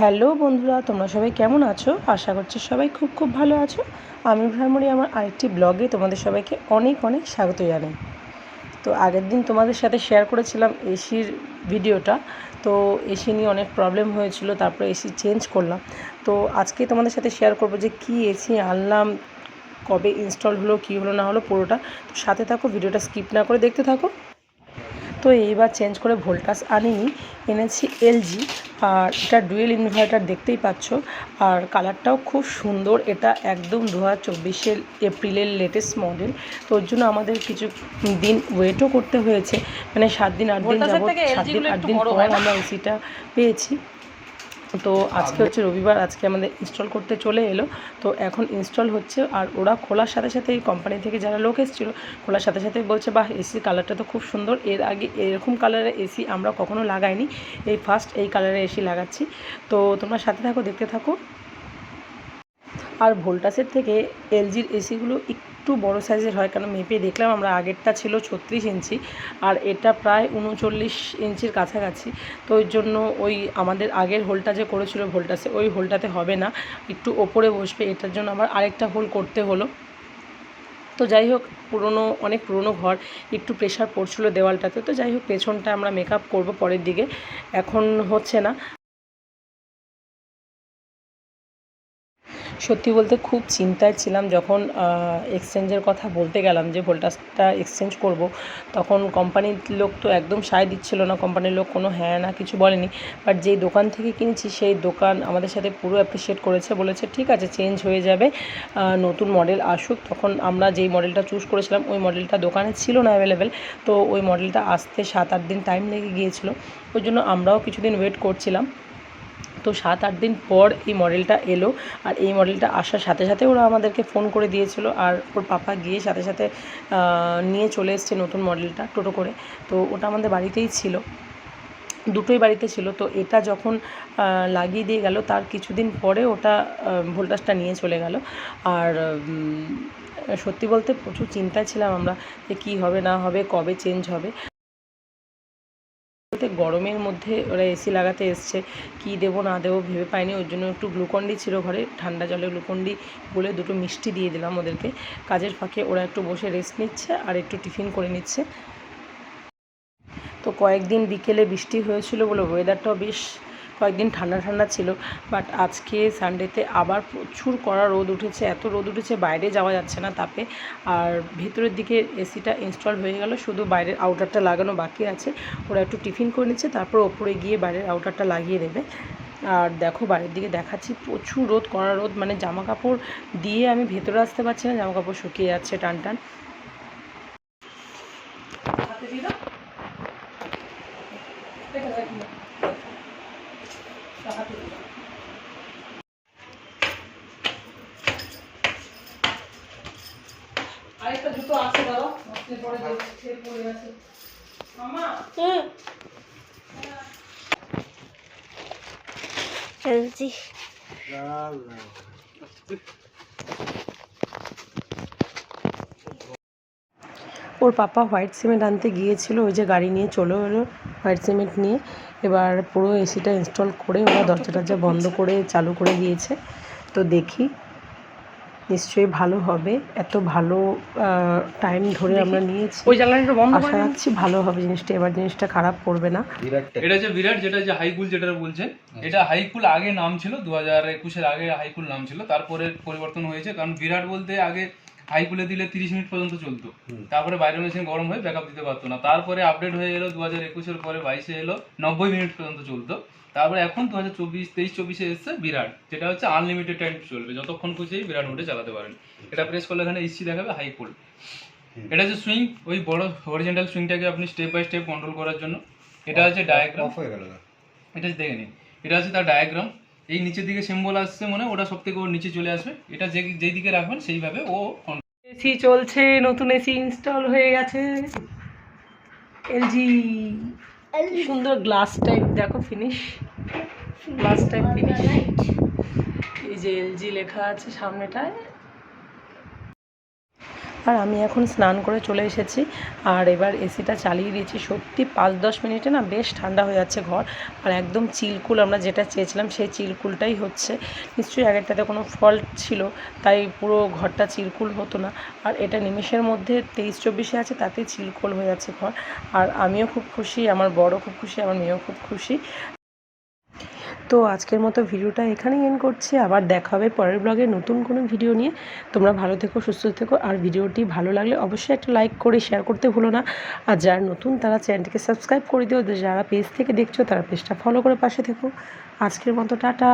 Hello বন্ধুরা, তোমরা সবাই কেমন আছো? আশা করছি সবাই খুব খুব ভালো আছো। আমি ভ্রামরি, আমার আরেকটি ব্লগে তোমাদের সবাইকে অনেক অনেক স্বাগত জানাই। তো আগের দিন তোমাদের সাথে শেয়ার করেছিলাম এসির ভিডিওটা। তো এসি নিয়ে অনেক প্রবলেম হয়েছিল, তারপরে এসি চেঞ্জ করলাম। তো আজকে তোমাদের সাথে শেয়ার করব যে কি এসি আনলাম, কবে ইনস্টল হলো, কী হলো না হলো পুরোটা। তো সাথে থাকো, ভিডিওটা স্কিপ না করে দেখতে থাকো। তো এইবার চেঞ্জ করে ভোল্টাস আনিনি এনেছি এলজি আর এটা ডুয়েল ইনভার্টার দেখতেই পাচ্ছ। আর কালারটাও খুব সুন্দর এটা একদম দু হাজার চব্বিশের এপ্রিলের লেটেস্ট মডেল তো ওর জন্য আমাদের কিছু দিন ওয়েটও করতে হয়েছে। মানে সাত দিন আট দিন যাব যাবত সাত দিন আট দিন পর? আমরা এসিটা পেয়েছি। তো আজকে হচ্ছে রবিবার, আজকে আমাদের ইনস্টল করতে চলে এলো। তো এখন ইনস্টল হচ্ছে আর ওরা খোলার সাথে সাথে এই কোম্পানি থেকে যারা লোক এসেছিল, খোলার সাথে সাথে বলছে, বাহ এসির কালারটা তো খুব সুন্দর। এর আগে এরকম কালারের এসি আমরা কখনো লাগাইনি। এই ফার্স্ট এই কালারের এসি লাগাচ্ছি। তো তোমরা সাথে থাকো, দেখতে থাকো। আর ভোল্টাসের থেকে এলজির এসিগুলো একটু বড় সাইজের হয়, কারণ মেপে দেখলাম আমরা আগেরটা ছিল ছত্রিশ ইঞ্চি আর এটা প্রায় উনচল্লিশ ইঞ্চির কাছাকাছি। তো ওই জন্য ওই আমাদের আগের হোলটা যে করেছিল ভোল্টাসে ওই হোলটাতে হবে না, একটু ওপরে বসবে, এটার জন্য আবার আরেকটা হোল করতে হলো। তো যাই হোক, পুরনো, অনেক পুরনো ঘর, একটু প্রেশার পড়ছিল দেওয়ালটাতে, তো যাই হোক, পেছনটা আমরা মেকআপ করব পরের দিকে। এখন হচ্ছে না। সত্যি বলতে খুব চিন্তায় ছিলাম যখন এক্সচেঞ্জের কথা বলতে গেলাম যে ভোল্টাসটা এক্সচেঞ্জ করব, তখন কোম্পানির লোক তো একদম সায় দিচ্ছিল না, কোম্পানির লোক কোনো হ্যাঁ না কিছু বলেনি বাট যেই দোকান থেকে কিনেছি সেই দোকান আমাদের সাথে পুরো অ্যাপ্রিসিয়েট করেছে, বলেছে ঠিক আছে চেঞ্জ হয়ে যাবে নতুন মডেল আসুক, তখন আমরা যেই মডেলটা চুজ করেছিলাম ওই মডেলটা দোকানে ছিল না অ্যাভেলেবেল তো ওই মডেলটা আসতে সাত আট দিন টাইম লেগে গিয়েছিল, ওই জন্য আমরাও কিছুদিন ওয়েট করছিলাম তো সাত, আট দিন পর এই মডেলটা এলো। আর এই মডেলটা আসার সাথে সাথে ওরা আমাদেরকে ফোন করে দিয়েছিল। আর ওর পাপা গিয়ে সাথে সাথে নিয়ে চলে এসছে নতুন মডেলটা টোটো করে। তো ওটা আমাদের বাড়িতেই ছিল। দুটোই বাড়িতে ছিল। তো এটা যখন লাগিয়ে দিয়ে গেল, তার কিছুদিন পরে ওটা ভোল্টাসটা নিয়ে চলে গেল। আর সত্যি বলতে প্রচুর চিন্তায় ছিলাম আমরা যে কী হবে, না হবে, কবে চেঞ্জ হবে। গরমের মধ্যে ওরা এসি লাগাতে এসছে। কি দেবো, না দেবো ভেবে পাইনি। ওর জন্য একটু গ্লুকন্ডি ছিল ঘরে। ঠান্ডা জলে গ্লুকন্ডি বলে দুটো মিষ্টি দিয়ে দিলাম ওদেরকে। কাজের ফাঁকে ওরা একটু বসে রেস্ট নিচ্ছে আর একটু টিফিন করে নিচ্ছে। তো কয়েকদিন বিকেলে বৃষ্টি হয়েছিল বলে ওয়েদারটাও বেশ কয়েকদিন ঠান্ডা ঠান্ডা ছিল বাট আজকে সানডেতে আবার প্রচুর কড়া রোদ উঠেছে, এত রোদ উঠেছে বাইরে যাওয়া যাচ্ছে না তাপে, আর ভেতরের দিকে এসিটা ইনস্টল হয়ে গেল, শুধু বাইরের আউটারটা লাগানো বাকি আছে, ওরা একটু টিফিন করে নিচ্ছে, তারপর ওপরে গিয়ে বাইরের আউটারটা লাগিয়ে দেবে। আর দেখো বাইরের দিকে দেখাচ্ছি প্রচুর রোদ, কড়া রোদ মানে জামা কাপড় দিয়ে আমি ভেতরে আসতে পারছি না জামা কাপড় শুকিয়ে যাচ্ছে, টান টান হাতে দিয়ে দাও। দেখো, দেখো। হাতে দিয়ে দাও। আরেকটা জুতো আছে মস্তির পরে দেখছে পড়ে আছে মামা! এলজি ওর পাপা হোয়াইট সিমেন্ট আনতে গিয়েছিল ওই যে গাড়ি নিয়ে চলে এলো হোয়াইট সিমেন্ট নিয়ে। এবার পুরো এসিটা ইনস্টল করে ওরা দরজা টরজা বন্ধ করে চালু করে দিয়েছে। তো দেখি নিশ্চয়ই ভালো হবে। এত ভালো টাইম ধরে আমরা নিয়েছি। ওই জ্বালানিটা বন্ধ করে আশা রাখছি ভালো হবে জিনিসটা। এবার জিনিসটা খারাপ করবে না। এটা যে বিরাট যেটা যে হাইকুল যেটা বলছেন এটা হাইকুল আগে নাম ছিল দু হাজার একুশের আগে হাইকুল নাম ছিল। তারপরে পরিবর্তন হয়েছে। কারণ বিরাট বলতে আগে হাইকুলে দিলে তিরিশ মিনিট পর্যন্ত চলতো। তারপরে বাইরের মেশিন গরম হয়ে ব্যাকআপ দিতে পারতো না। তারপরে আপডেট হয়ে এলো দু হাজার একুশের পরে বাইশে এলো নব্বই মিনিট পর্যন্ত চলতো। তারপরে এখন দু হাজার চব্বিশ তেইশ চব্বিশে এসছে বিরাট যেটা হচ্ছে আনলিমিটেড টাইম চলবে। যতক্ষণ খুশি বিরাট মোডে চালাতে পারেন। এটা প্রেস করলে এখানে ইসি দেখাবে হাইকুল এটা হচ্ছে সুইং ওই বড় হরিজেন্টাল সুইংটাকে আপনি স্টেপ বাই স্টেপ কন্ট্রোল করার জন্য। এটা হচ্ছে ডায়াগ্রাম হয়ে গেল এটা দেখে নিন। এটা হচ্ছে তার ডায়াগ্রাম এই নিচের দিকে সিম্বল আসছে মনে ওটা সব থেকে ওর নিচে চলে আসবে। এটা যে যেই দিকে রাখবেন সেইভাবে ও এসি চলছে নতুন এসি ইনস্টল হয়ে গেছে। এলজি সুন্দর গ্লাস টাইপ দেখো ফিনিশ গ্লাস টাইপ ফিনিশ এই যে এলজি লেখা আছে সামনেটায়। আর আমি এখন স্নান করে চলে এসেছি। আর এবার এসিটা চালিয়ে দিয়েছি। সত্যি পাঁচ দশ মিনিটে না বেশ ঠান্ডা হয়ে যাচ্ছে ঘর। আর একদম চিলকুল আমরা যেটা চেয়েছিলাম সেই চিলকুলটাই হচ্ছে। নিশ্চয়ই আগেরটাতে কোনো ফল্ট ছিল, তাই পুরো ঘরটা চিলকুল হতো না। আর এটা নিমেষের মধ্যে তেইশ চব্বিশে আছে, তাতে চিলকুল হয়ে যাচ্ছে ঘর। আর আমিও খুব খুশি, আমার বড় খুব খুশি, আমার মেয়েও খুব খুশি। তো আজকের মতো ভিডিওটা এখানেই এন করছি। আবার দেখা হবে পরের ব্লগে নতুন কোনো ভিডিও নিয়ে। তোমরা ভালো থেকো, সুস্থ থেকো। আর ভিডিওটি ভালো লাগলে অবশ্যই একটা লাইক করে শেয়ার করতে ভুলো না। আর যারা নতুন, তারা চ্যানেলটিকে সাবস্ক্রাইব করে দিও। যারা পেজ থেকে দেখছ, তারা পেজটা ফলো করে পাশে থেকো। আজকের মতো, টাটা।